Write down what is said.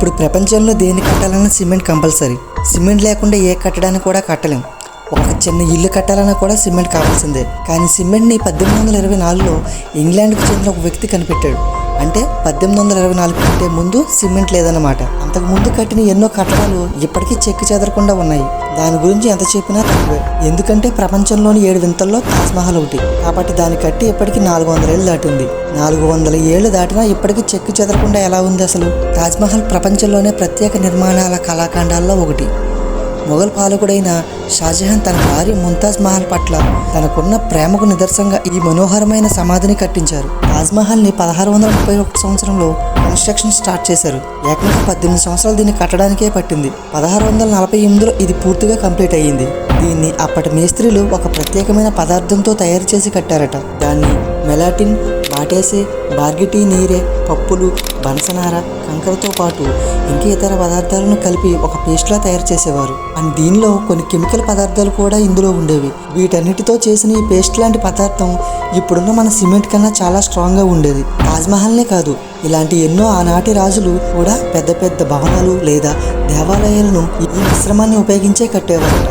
ఇప్పుడు ప్రపంచంలో దేన్ని కట్టాలన్నా సిమెంట్ కంపల్సరీ. సిమెంట్ లేకుండా ఏ కట్టడాన్ని కూడా కట్టలేం. ఒక చిన్న ఇల్లు కట్టాలన్నా కూడా సిమెంట్ కావాల్సిందే. కానీ సిమెంట్ని పద్దెనిమిది వందల ఇరవై నాలుగులో ఇంగ్లాండ్కు చెందిన ఒక వ్యక్తి కనిపెట్టాడు. అంటే పద్దెనిమిది వందల ఇరవై నాలుగు కంటే ముందు సిమెంట్ లేదన్నమాట. అంతకు ముందు కట్టిన ఎన్నో కట్టడాలు ఇప్పటికీ చెక్కు చెదరకుండా ఉన్నాయి. దాని గురించి ఎంత చెప్పినా తక్కువే. ఎందుకంటే ప్రపంచంలోని ఏడు వింతల్లో తాజ్మహల్ ఒకటి. కాబట్టి దాన్ని కట్టి ఇప్పటికీ నాలుగు వందల ఏళ్ళు దాటింది. నాలుగు వందల ఏళ్ళు దాటినా ఇప్పటికీ చెక్కు చెదరకుండా ఎలా ఉంది అసలు? తాజ్మహల్ ప్రపంచంలోనే ప్రత్యేక నిర్మాణాల కళాఖండాల్లో ఒకటి. మొఘల్ పాలకుడైన షాజహాన్ తన భార్య ముంతాజ్ మహల్ పట్ల తనకున్న ప్రేమకు నిదర్శనంగా ఈ మనోహరమైన సమాధిని కట్టించారు. తాజ్మహల్ని పదహారు వందల ముప్పై ఒకటి సంవత్సరంలో కన్స్ట్రక్షన్ స్టార్ట్ చేశారు. ఏకంగా పద్దెనిమిది సంవత్సరాలు దీన్ని కట్టడానికే పట్టింది. పదహారు వందల నలభై ఎనిమిదిలో ఇది పూర్తిగా కంప్లీట్ అయ్యింది. దీన్ని అప్పటి మేస్త్రీలు ఒక ప్రత్యేకమైన పదార్థంతో తయారు చేసి కట్టారట. దాన్ని మెలాటిన్ బాటేసే బార్గిటీ నీరే పప్పులు బనసనార కంకరతో పాటు ఇంకా ఇతర పదార్థాలను కలిపి ఒక పేస్ట్లా తయారు చేసేవారు. అండ్ దీనిలో కొన్ని కెమికల్ పదార్థాలు కూడా ఇందులో ఉండేవి. వీటన్నిటితో చేసిన ఈ పేస్ట్ లాంటి పదార్థం ఇప్పుడున్న మన సిమెంట్ కన్నా చాలా స్ట్రాంగ్గా ఉండేది. తాజ్మహల్నే కాదు ఇలాంటి ఎన్నో ఆనాటి రాజులు కూడా పెద్ద పెద్ద భవనాలు లేదా దేవాలయాలను ఈ మిశ్రమాన్ని ఉపయోగించే కట్టేవారట.